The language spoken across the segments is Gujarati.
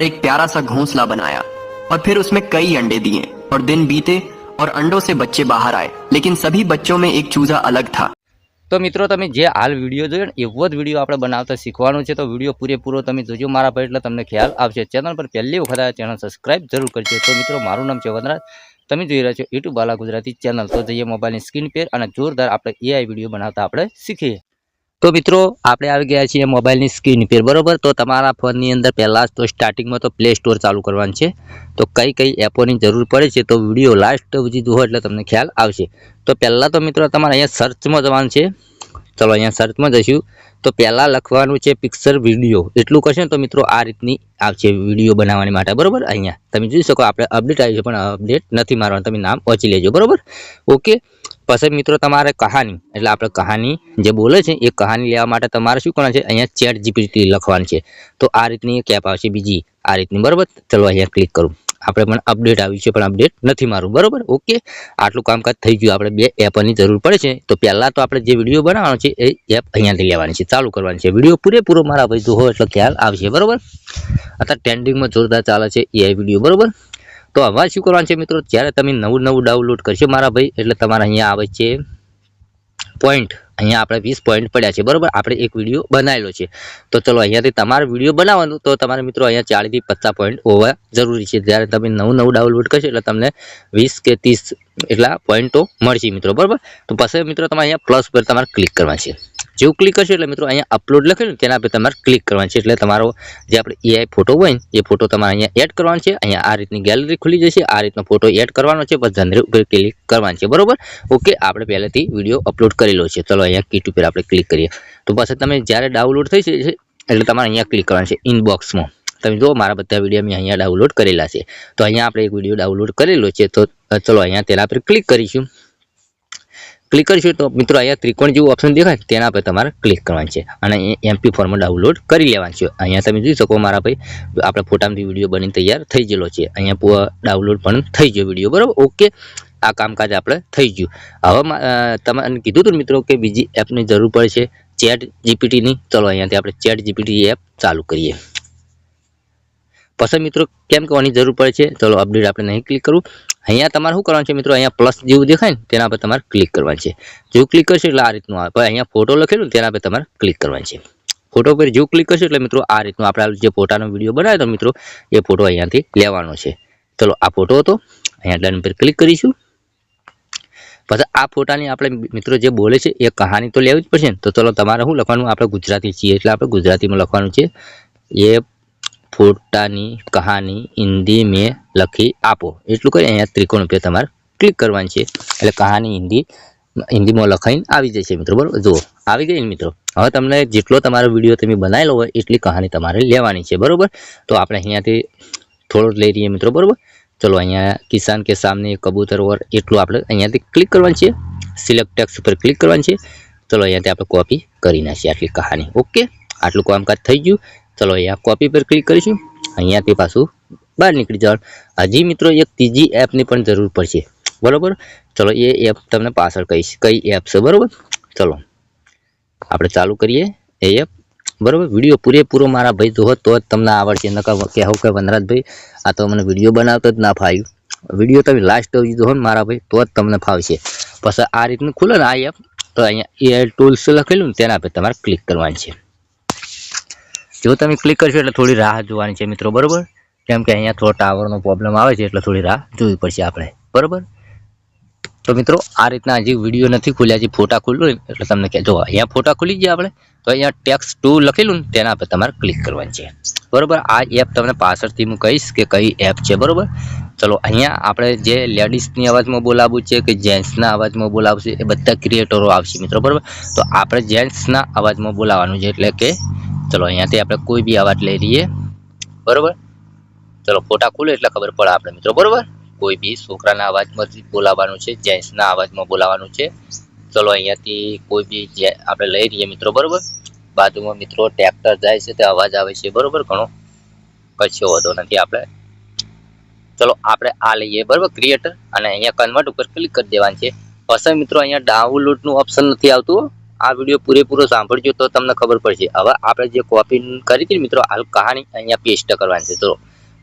एक प्यारा सा घोंसला बनाया और फिर उसमें कई अंडे दिए और दिन बीते और अंडों से बच्चे बाहर आए लेकिन सभी बच्चों में एक चूजा अलग था તો મિત્રો તમે જે હાલ વિડીયો જોયો ને એવો જ વિડીયો આપણે બનાવતા શીખવાનું છે તો વિડીયો પૂરેપૂરો તમે જોજો મારા પર એટલે તમને ખ્યાલ આવશે ચેનલ પર પહેલી વખત આ ચેનલ સબસ્ક્રાઇબ જરૂર કરજો તો મિત્રો મારું નામ છે વનરાજ તમે જોઈ રહ્યા છો યુટ્યુબ બાલા ગુજરાતી ચેનલ તો જઈએ મોબાઈલની સ્ક્રીન પર અને જોરદાર આપણે એઆઈ વિડીયો બનાવતા આપણે શીખીએ તો મિત્રો, આપણે આવી ગયા છીએ મોબાઈલની સ્ક્રીન પર, બરોબર? તો તમારા ફોનની અંદર પહેલાં તો સ્ટાર્ટિંગમાં તો પ્લે સ્ટોર ચાલુ કરવાનું છે. તો કઈ કઈ એપોની જરૂર પડે છે, તો વીડિયો લાસ્ટ સુધી જુઓ એટલે તમને ખ્યાલ આવશે. તો પહેલાં તો મિત્રો, તમારે અહીંયા સર્ચમાં જવાનું છે. ચલો અહીંયા સર્ચમાં જઈશું. તો પહેલાં લખવાનું છે પિક્ચર વીડિયો એટલું કરશે તો મિત્રો, આ રીતની આવશે વીડિયો બનાવવાની માટે, બરાબર? અહીંયા. તમે જોઈ શકો, આપણે અપડેટ આવી છે, પણ અપડેટ નથી મારવાનું. તમે નામ પહોંચી લેજો, બરોબર? ઓકે પછી મિત્રો તમારે કહાની, એટલે આપણે કહાની જે બોલે છે, એ કહાની લેવા માટે તમારે શું કરવાનું છે? અહીંયા ચેટ જીપીટી લખવાનું છે. તો આ રીતની એક એપ આવશે બીજી, આ રીતની, બરાબર? ચલો અહીંયા ક્લિક કરું. આપણે પણ અપડેટ આવ્યું છે, પણ અપડેટ નથી મારું, બરોબર? ઓકે આટલું કામકાજ થઈ ગયું, આપણે બે એપની જરૂર પડે છે. તો પહેલાં તો આપણે જે વીડિયો બનાવવાનો છે, એ એપ અહીંયાથી લેવાની છે, ચાલુ કરવાની છે. વીડિયો પૂરેપૂરો મારા ભાઈ જો એટલે ખ્યાલ આવશે, બરોબર? અત્યારે ટ્રેન્ડિંગમાં જોરદાર ચાલે છે એઆઈ વીડિયો બરોબર? તો હવે શું કરવાનું છે મિત્રો? જ્યારે તમે નવું નવું ડાઉનલોડ કરશો મારા ભાઈ, એટલે તમારે અહીંયા આવે છે પોઈન્ટ અહીંયા આપણે વીસ પોઈન્ટ પડ્યા છે, બરાબર? આપણે એક વીડિયો બનાવેલો છે. તો ચલો, અહીંયાથી તમારે વીડિયો બનાવવાનું, તો તમારે મિત્રો અહીંયા ચાળીસથી પચાસ પોઈન્ટ હોવા જરૂરી છે. જ્યારે તમે નવું નવું ડાઉનલોડ કરશો, એટલે તમને વીસ કે ત્રીસ એટલા પોઈન્ટો મળશે મિત્રો, બરાબર? તો પછી મિત્રો તમારે અહીંયા પ્લસ પર તમારે ક્લિક કરવાનું છે. જેવું ક્લિક કરશો, એટલે મિત્રો અહીંયા અપલોડ લખેલું, તેના પર તમારે ક્લિક કરવાનું છે. એટલે તમારો જે આપણે એઆઈ ફોટો હોય ને, એ ફોટો તમારે અહીંયા એડ કરવાનો છે. અહીંયા આ રીતની ગેલેરી ખુલી જશે, આ રીતનો ફોટો એડ કરવાનો છે. બસ જનરેટ ઉપર ક્લિક કરવાનો છે, બરોબર? ઓકે આપણે પહેલેથી વીડિયો અપલોડ કરેલો છે. ચલો અહીંયા કીટ ઉપર આપણે ક્લિક કરીએ. તો પછી તમે જ્યારે ડાઉનલોડ થઈ જશે એટલે તમારે અહીંયા ક્લિક કરવાનું છે ઇનબોક્સમાં તમે જુઓ, મારા બધા વીડિયો મેં અહીંયા ડાઉનલોડ કરેલા છે. તો અહીંયા આપણે એક વીડિયો ડાઉનલોડ કરેલો છે. તો ચલો અહીંયા તેના પર ક્લિક કરીશું. ક્લિક કરીશું તો મિત્રો અહીંયા ત્રિકોણ જેવું ઓપ્શન દેખાય તેના પર તમારે ક્લિક કરવાનું છે. અને એમપી ફોર્મમાં ડાઉનલોડ કરી લેવાનું છે. અહીંયા તમે જોઈ શકો મારા ભાઈ, આપણા ફોટામાંથી વીડિયો બની તૈયાર થઈ ગયેલો છે. અહીંયા ડાઉનલોડ પણ થઈ ગયો વીડિયો બરાબર? ઓકે આ કામકાજ આપણે થઈ ગયું. હવે તમને કીધું હતું મિત્રો કે બીજી એપની જરૂર પડે છે ચેટ જીપીટીની. ચલો અહીંયાથી આપણે ચેટ જીપીટી એપ ચાલુ કરીએ. પછી મિત્રો કેમ કહેવાની જરૂર પડે છે? ચલો અપડેટ આપણે નહીં ક્લિક કરવું અહીંયા તમારે શું કરવાનું છે મિત્રો? અહીંયા પ્લસ જેવું દેખાય ને તેના પર તમારે ક્લિક કરવાનું છે. જેવું ક્લિક કરશો એટલે આ રીતનું આવે. પણ અહીંયા ફોટો લખેલું તેના પર તમારે ક્લિક કરવાનું છે. ફોટો પર જેવું ક્લિક કરશો એટલે મિત્રો આ રીતનું આપણે જે ફોટાનો વીડિયો બનાવ્યો હતો મિત્રો એ ફોટો અહીંયાથી લેવાનો છે. ચલો આ ફોટો હતો. અહીંયા ડન પર ક્લિક કરીશું. પછી આ ફોટાની આપણે મિત્રો જે બોલે છે, એ કહાની તો લેવી જ પડશે ને. તો ચલો તમારે શું લખવાનું? આપણે ગુજરાતી છીએ એટલે આપણે ગુજરાતીમાં લખવાનું છે, એ ફોટાની કહાની હિન્દી મેં લખી આપો. એટલું કરી અહીંયા ત્રિકોણ ઉપર તમારે ક્લિક કરવાની છે. એટલે કહાની હિન્દી, હિન્દીમાં લખાઈને આવી જશે મિત્રો, બરાબર? જુઓ, આવી ગઈ મિત્રો. હવે તમને જેટલો તમારો વીડિયો તમે બનાવેલો હોય, એટલી કહાની તમારે લેવાની છે, બરાબર? તો આપણે અહીંયાથી થોડો લઈ રહીએ મિત્રો, બરાબર? ચલો અહીંયા કિસાન કે સામને કબૂતર ઓર એટલું આપણે અહીંયાથી ક્લિક કરવાનું છે. સિલેક્ટ ટેક્સ ઉપર ક્લિક કરવાનું છે. ચલો અહીંયાથી આપણે કોપી કરી નાખીએ આટલી કહાની. ઓકે આટલું કામકાજ થઈ ગયું. ચલો અહીંયા કોપી પર ક્લિક કરીશું. અહીંયાથી પાછું બહાર નીકળી જવાનું. હજી મિત્રો એક ત્રીજી એપની પણ જરૂર પડશે. બરાબર? ચલો એ એપ તમને પાછળ કહીશ. કઈ એપ છે? બરાબર? ચલો. આપણે ચાલુ કરીએ. એ એપ બરાબર? વીડિયો પૂરેપૂરો મારા ભાઈ જો તો જ તમને આવડશે. નકા કહેવું કે વનરાજભાઈ, આ તો મને વીડિયો બનાવતો જ ના ફાવ્યું. વીડિયો તમે લાસ્ટ સુધી જોવો ને મારા ભાઈ, તો જ તમને ફાવશે. પછી આ રીતનું ખુલે ને આ એપ તો અહીંયા એ ટૂલ્સ લખેલું ને તેના પર તમારે ક્લિક કરવાની છે. જો તમે ક્લિક કરશો એટલે થોડી રાહ જોવાની છે મિત્રો, બરોબર? કેમ કે અહીંયા થોડો ટાવરનો પ્રોબ્લેમ આવે છે એટલે થોડી રાહ જોવી પડશે આપણે. બરોબર? તો મિત્રો, આ રીતના હજી વીડિયો નથી ખુલ્યા, હજી ફોટા ખુલ્લું એટલે તમને કે જો અહીંયા ફોટા ખુલી ગયા આપણે, તો અહીંયા ટેક્સ ટુ લખેલું ને તેના પર તમારે ક્લિક કરવાની છે. બરોબર? આ એપ તમને પાછળથી હું કહીશ કે કઈ એપ છે, બરાબર? ચલો, અહીંયા આપણે જે લેડીઝની અવાજમાં બોલાવવું છે કે જેન્ટ્સના અવાજમાં બોલાવશે, એ બધા ક્રિએટરો આવશે મિત્રો, બરોબર? તો આપણે જેન્ટ્સના અવાજમાં બોલાવવાનું છે એટલે કે, ચલો, અહીંયાથી આપણે કોઈ બી અવાજ લઈ લઈએ, બરોબર? ચલો, ફોટા ખુલે એટલે ખબર પડે આપણે મિત્રો, બરોબર? કોઈ બી છોકરાના અવાજમાં બોલાવવાનું છે, જેન્ટ્સના અવાજમાં બોલાવવાનું છે. ચલો અહીંયાથી કોઈ બી આપણે લઈ રહીએ મિત્રો, બરોબર? બાજુમાં મિત્રો ટ્રેક્ટર જાય છે, તે અવાજ આવે છે, બરોબર? ઘણો કશો વધો નથી આપણે. ચલો આપણે આ લઈએ, બરોબર? ક્રિએટર અને અહીંયા કન્વર્ટ ઉપર ક્લિક કરી દેવાનું છે. પછી મિત્રો અહીંયા ડાઉનલોડનું ઓપ્શન નથી આવતું આ વીડિયો પૂરેપૂરો સાંભળજો તો તમને ખબર પડશે. હવે આપણે જે કોપી કરી હતી મિત્રો, હાલ કહાની અહીંયા પેસ્ટ કરવાની છે. તો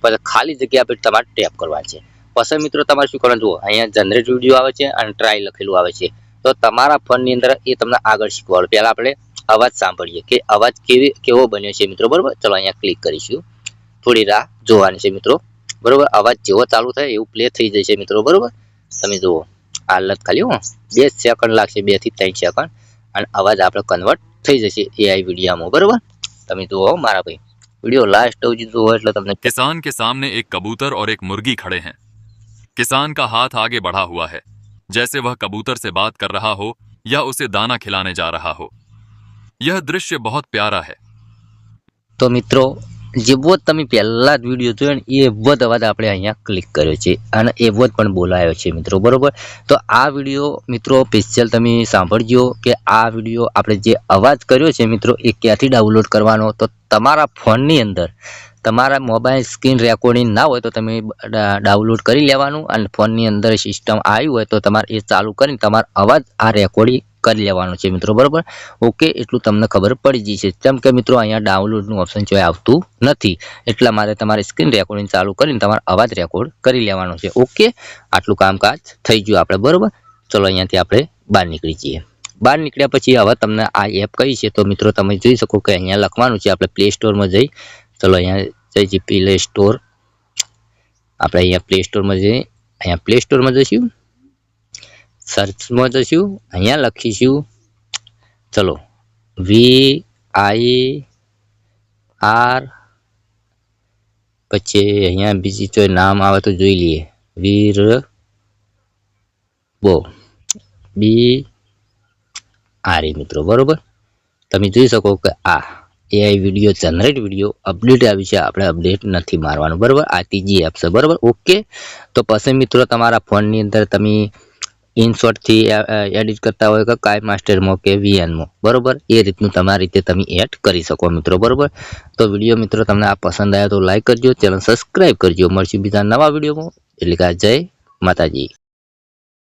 પછી ખાલી જગ્યા પર તમારે ટેપ કરવાની છે. પસંદ મિત્રો, તમારે શું કરવાનું? જુઓ, અહીંયા જનરેટ વીડિયો આવે છે અને ટ્રાય લખેલું આવે છે. તો તમારા ફોનની અંદર એ તમને આગળ શીખવાડો. પહેલાં આપણે અવાજ સાંભળીએ કે અવાજ કેવી, કેવો બન્યો છે મિત્રો, બરાબર? ચલો અહીંયા ક્લિક કરીશું. થોડી રાહ જોવાની છે મિત્રો. બરાબર? અવાજ જેવો ચાલુ થાય એવું પ્લે થઈ જશે મિત્રો, બરાબર? તમે જુઓ હાલત ખાલી હું. બે સેકન્ડ લાગશે, બેથી ત્રણ સેકન્ડ અને અવાજ આપણો કન્વર્ટ થઈ જશે એઆઈ વિડીયામાં બરાબર? તમે જુઓ મારા ભાઈ. વીડિયો લાસ્ટ સુધી જુઓ એટલે તમને કિસાન કે સામને એક કબૂતર ઓર એક મુરગી ખડે હૈ. किसान का हाथ आगे बढ़ा हुआ है जैसे वह कबूतर से बात कर रहा हो या उसे दाना खिलाने जा रहा हो यह दृश्य बहुत प्यारा है તો મિત્રો જેવો જ તમે પહેલા જ વિડીયો જોયો ને એવો જ અવાજ આપણે અહીંયા ક્લિક કર્યો છે અને એવો જ પણ બોલાયો છે મિત્રો બરોબર તો આ વિડીયો મિત્રો સ્પેશિયલ તમે સાંભળજો કે આ વિડીયો આપણે જે અવાજ કર્યો છે મિત્રો એ ક્યાંથી ડાઉનલોડ કરવાનો તો તમારા ફોનની અંદર તમારા મોબાઈલ સ્ક્રીન રેકોર્ડિંગ ના હોય તો તમે ડાઉનલોડ કરી લેવાનું અને ફોનની અંદર સિસ્ટમ આવી હોય તો તમારે એ ચાલુ કરીને તમારો અવાજ આ રેકોર્ડિંગ કરી લેવાનો છે મિત્રો, બરોબર? ઓકે, એટલું તમને ખબર પડી જશે કેમ કે મિત્રો, અહીંયા ડાઉનલોડનું ઓપ્શન જો આવતું નથી. એટલા માટે તમારે સ્ક્રીન રેકોર્ડિંગ ચાલુ કરીને તમારો અવાજ રેકોર્ડ કરી લેવાનો છે. ઓકે? આટલું કામકાજ થઈ ગયું આપણે, બરાબર? ચલો, અહીંયાથી આપણે બહાર નીકળી જઈએ. બહાર નીકળ્યા પછી હવે તમને આ એપ કઈ છે તો મિત્રો, તમે જોઈ શકો કે અહીંયા લખવાનું છે. આપણે પ્લે સ્ટોરમાં જઈ ચલો અહીંયા જઈ છીએ પ્લે સ્ટોર આપણે અહીંયા પ્લે સ્ટોરમાં જઈએ. અહીંયા પ્લે સ્ટોરમાં જઈશું. સર્ચમાં જઈશું. અહીંયા લખીશું. ચલો. વી આઈ આર પછી અહીંયા બીજી તો નામ આવે તો જોઈ લઈએ. વીર બો બી આરી મિત્રો, બરોબર? તમે જોઈ શકો કે આ AI video generate video update આવી છે. આપણે અપડેટ નથી મારવાનું, બરાબર? આ ત્રીજી એપ છે, બરાબર? ઓકે તો પછી મિત્રો, તમારા ફોનની અંદર તમે ઇનશોર્ટથી એડિટ કરતા હોય કે કાય માસ્ટરમાં કે વીએનમાં બરોબર? એ રીતનું તમારી રીતે તમે એડ કરી શકો મિત્રો, બરાબર? તો વીડિયો મિત્રો, તમને આ પસંદ આવ્યો તો લાઈક કરજો, ચેનલ સબસ્ક્રાઈબ કરજો. મળશું બીજા નવા વિડીયોમાં એટલે કે જય માતાજી.